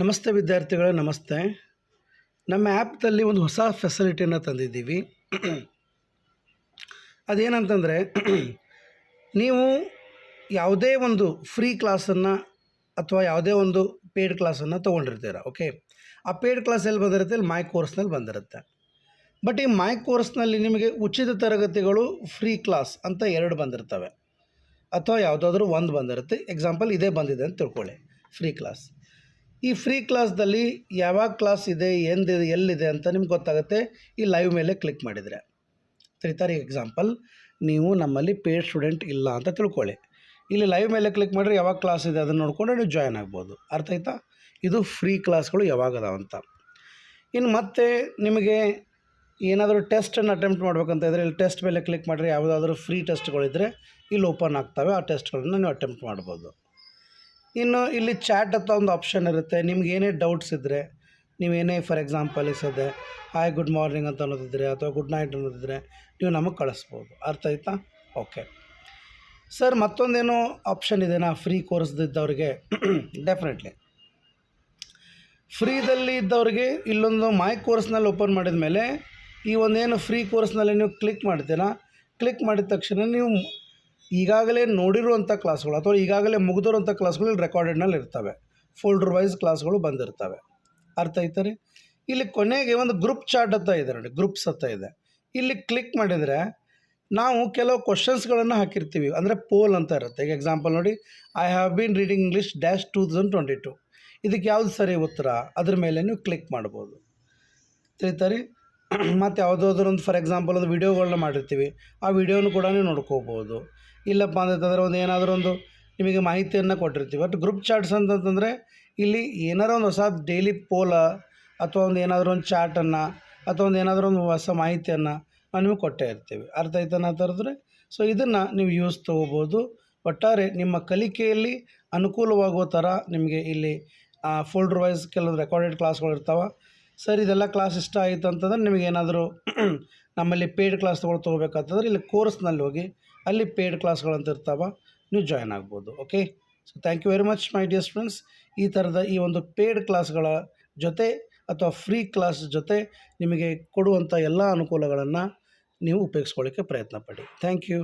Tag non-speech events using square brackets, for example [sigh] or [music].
ನಮಸ್ತೆ ವಿದ್ಯಾರ್ಥಿಗಳೇ, ನಮಸ್ತೆ. ನಮ್ಮ ಆ್ಯಪ್ದಲ್ಲಿ ಒಂದು ಹೊಸ ಫೆಸಿಲಿಟಿಯನ್ನು ತಂದಿದ್ದೀವಿ. ಅದೇನಂತಂದರೆ, ನೀವು ಯಾವುದೇ ಒಂದು ಫ್ರೀ ಕ್ಲಾಸನ್ನು ಅಥವಾ ಯಾವುದೇ ಒಂದು ಪೇಯ್ಡ್ ಕ್ಲಾಸನ್ನು ತೊಗೊಂಡಿರ್ತೀರ ಓಕೆ ಆ ಪೇಯ್ಡ್ ಕ್ಲಾಸ್ ಎಲ್ಲಿ ಬಂದಿರುತ್ತೆ? ಅಲ್ಲಿ ಮೈ ಕೋರ್ಸ್ನಲ್ಲಿ ಬಂದಿರುತ್ತೆ. ಬಟ್ ಈ ಮೈ ಕೋರ್ಸ್ನಲ್ಲಿ ನಿಮಗೆ ಉಚಿತ ತರಗತಿಗಳು ಫ್ರೀ ಕ್ಲಾಸ್ ಅಂತ ಎರಡು ಬಂದಿರ್ತವೆ. ಅಥವಾ ಯಾವುದಾದ್ರೂ ಒಂದು ಬಂದಿರುತ್ತೆ. ಎಕ್ಸಾಂಪಲ್ ಇದೇ ಬಂದಿದೆ ಅಂತ ತಿಳ್ಕೊಳ್ಳಿ. ಫ್ರೀ ಕ್ಲಾಸ್ ಈ ಫ್ರೀ ಕ್ಲಾಸ್ದಲ್ಲಿ ಯಾವಾಗ ಕ್ಲಾಸ್ ಇದೆ ಎಂದಿದೆ ಎಲ್ಲಿದೆ ಅಂತ ನಿಮ್ಗೆ ಗೊತ್ತಾಗುತ್ತೆ. ಈ ಲೈವ್ ಮೇಲೆ ಕ್ಲಿಕ್ ಮಾಡಿದರೆ. ತಿಳಿತಾರೆ ಎಕ್ಸಾಂಪಲ್, ನೀವು ನಮ್ಮಲ್ಲಿ ಪೇಡ್ ಸ್ಟೂಡೆಂಟ್ ಇಲ್ಲ ಅಂತ ತಿಳ್ಕೊಳ್ಳಿ. ಇಲ್ಲಿ ಲೈವ್ ಮೇಲೆ ಕ್ಲಿಕ್ ಮಾಡಿದ್ರೆ ಯಾವಾಗ ಕ್ಲಾಸ್ ಇದೆ ಅದನ್ನು ನೋಡಿಕೊಂಡು ನೀವು ಜಾಯ್ನ್ ಆಗ್ಬೋದು. ಅರ್ಥ ಆಯ್ತಾ? ಇದು ಫ್ರೀ ಕ್ಲಾಸ್ಗಳು ಯಾವಾಗ ಅಂತ. ಇನ್ನು ಮತ್ತೆ ನಿಮಗೆ ಏನಾದರೂ ಟೆಸ್ಟನ್ನು ಅಟೆಂಪ್ಟ್ ಮಾಡ್ಬೇಕಂತ ಇದ್ದರೆ ಇಲ್ಲಿ ಟೆಸ್ಟ್ ಮೇಲೆ ಕ್ಲಿಕ್ ಮಾಡಿದ್ರೆ ಯಾವುದಾದ್ರೂ ಫ್ರೀ ಟೆಸ್ಟ್ಗಳಿದ್ದರೆ ಇಲ್ಲಿ ಓಪನ್ ಆಗ್ತವೆ. ಆ ಟೆಸ್ಟ್ಗಳನ್ನು ನೀವು ಅಟೆಂಪ್ಟ್ ಮಾಡ್ಬೋದು. ಇನ್ನು ಇಲ್ಲಿ ಚಾಟ್ ಅಂತ ಒಂದು ಆಪ್ಷನ್ ಇರುತ್ತೆ. ನಿಮ್ಗೆ ಏನೇ ಡೌಟ್ಸ್ ಇದ್ದರೆ ನೀವೇನೇ ಫಾರ್ ಎಕ್ಸಾಂಪಲ್ ಇಸದೆ ಹಾಯ್ ಗುಡ್ ಮಾರ್ನಿಂಗ್ ಅಂತ ಅನ್ನೋದಿದ್ರೆ ಅಥವಾ ಗುಡ್ ನೈಟ್ ಅನ್ನೋದಿದ್ರೆ ನೀವು ನಮಗೆ ಕಳಿಸ್ಬೋದು. ಅರ್ಥ ಆಯ್ತಾ? ಓಕೆ ಸರ್ ಮತ್ತೊಂದೇನೋ ಆಪ್ಷನ್ ಇದೆಯಾ ಫ್ರೀ ಕೋರ್ಸ್ದಿದ್ದವ್ರಿಗೆ ಡೆಫಿನೆಟ್ಲಿ ಫ್ರೀದಲ್ಲಿ ಇದ್ದವ್ರಿಗೆ ಇಲ್ಲೊಂದು ಮೈ ಕೋರ್ಸ್ನಲ್ಲಿ ಓಪನ್ ಮಾಡಿದ ಮೇಲೆ ಈ ಒಂದೇನು ಫ್ರೀ ಕೋರ್ಸ್ನಲ್ಲಿ ನೀವು ಕ್ಲಿಕ್ ಮಾಡ್ತೀರಾ? ಕ್ಲಿಕ್ ಮಾಡಿದ ತಕ್ಷಣ ನೀವು ಈಗಾಗಲೇ ನೋಡಿರುವಂಥ ಕ್ಲಾಸ್ಗಳು ಅಥವಾ ಈಗಾಗಲೇ ಮುಗಿದಿರುವಂಥ ಕ್ಲಾಸ್ಗಳು ಇಲ್ಲಿ ರೆಕಾರ್ಡೆಡ್ನಲ್ಲಿ ಇರ್ತವೆ. ಫೋಲ್ಡರ್ ವೈಸ್ ಕ್ಲಾಸ್ಗಳು ಬಂದಿರ್ತವೆ. ಅರ್ಥ ಆಯ್ತರಿ? ಇಲ್ಲಿ ಕೊನೆಗೆ ಒಂದು ಗ್ರೂಪ್ ಚಾರ್ಟ್ ಅಂತ ಇದೆ ನೋಡಿ ಗ್ರೂಪ್ಸ್ ಅಂತ ಇದೆ. ಇಲ್ಲಿ ಕ್ಲಿಕ್ ಮಾಡಿದರೆ ನಾವು ಕೆಲವು ಕ್ವಶನ್ಸ್ಗಳನ್ನು ಹಾಕಿರ್ತೀವಿ. ಅಂದರೆ ಪೋಲ್ ಅಂತ ಇರುತ್ತೆ. ಈಗ ಎಕ್ಸಾಂಪಲ್ ನೋಡಿ I have been reading English dash two thousand twenty two ಇದಕ್ಕೆ ಯಾವುದು ಸರಿ ಉತ್ತರ? ಅದ್ರ ಮೇಲೆ ನೀವು ಕ್ಲಿಕ್ ಮಾಡ್ಬೋದು. ತಿಳಿತಾರೆ? ಮತ್ತು ಯಾವುದಾದ್ರೂ ಒಂದು ಫಾರ್ ಎಕ್ಸಾಂಪಲ್ ಒಂದು ವೀಡಿಯೋಗಳನ್ನ ಮಾಡಿರ್ತೀವಿ. ಆ ವಿಡಿಯೋನು ಕೂಡ ನೋಡ್ಕೋಬೋದು. ಇಲ್ಲಪ್ಪ ಅಂತಂದರೆ ಒಂದು ಏನಾದರೂ ಒಂದು ನಿಮಗೆ ಮಾಹಿತಿಯನ್ನು ಕೊಟ್ಟಿರ್ತೀವಿ. ಬಟ್ ಗ್ರೂಪ್ ಚಾಟ್ಸ್ ಅಂತಂತಂದರೆ ಇಲ್ಲಿ ಏನಾರ ಒಂದು ಹೊಸ ಡೈಲಿ ಪೋಲ ಅಥವಾ ಒಂದು ಏನಾದರೂ ಒಂದು ಚಾಟನ್ನು ಅಥವಾ ಒಂದು ಏನಾದರೂ ಒಂದು ಹೊಸ ಮಾಹಿತಿಯನ್ನು ನಾವು ನಿಮಗೆ ಕೊಟ್ಟೇ ಇರ್ತೀವಿ. ಅರ್ಥ ಆಯ್ತಾನ ಥರದ್ರೆ ಸೊ ಇದನ್ನು ನೀವು ಯೂಸ್ ತೊಗೋಬೋದು. ಒಟ್ಟಾರೆ ನಿಮ್ಮ ಕಲಿಕೆಯಲ್ಲಿ ಅನುಕೂಲವಾಗುವ ಥರ ನಿಮಗೆ ಇಲ್ಲಿ ಫೋಲ್ಡ್ರ್ ವೈಸ್ ಕೆಲವೊಂದು ರೆಕಾರ್ಡೆಡ್ ಕ್ಲಾಸ್ಗಳು ಇರ್ತಾವೆ. ಸರ್, ಇದೆಲ್ಲ ಕ್ಲಾಸ್ ಇಷ್ಟ ಆಯಿತು ಅಂತಂದ್ರೆ ನಿಮಗೇನಾದರೂ [clears throat] ನಮ್ಮಲ್ಲಿ ಪೇಯ್ಡ್ ಕ್ಲಾಸ್ ತೊಗೊಳ್ ತೊಗೋಬೇಕಾಗ್ತದ್ರೆ ಇಲ್ಲಿ ಕೋರ್ಸ್ನಲ್ಲಿ ಹೋಗಿ ಅಲ್ಲಿ ಪೇಯ್ಡ್ ಕ್ಲಾಸ್ಗಳಂತ ಇರ್ತಾವೆ, ನೀವು ಜಾಯ್ನ್ ಆಗ್ಬೋದು okay so thank you very much my dear students ಈ ಥರದ ಈ ಒಂದು ಪೇಯ್ಡ್ ಕ್ಲಾಸ್ಗಳ ಜೊತೆ ಅಥವಾ ಫ್ರೀ ಕ್ಲಾಸ್ ಜೊತೆ ನಿಮಗೆ ಕೊಡುವಂಥ ಎಲ್ಲ ಅನುಕೂಲಗಳನ್ನು ನೀವು ಉಪಯೋಗಿಸ್ಕೊಳ್ಳಿಕ್ಕೆ ಪ್ರಯತ್ನ ಪಡಿ. Thank you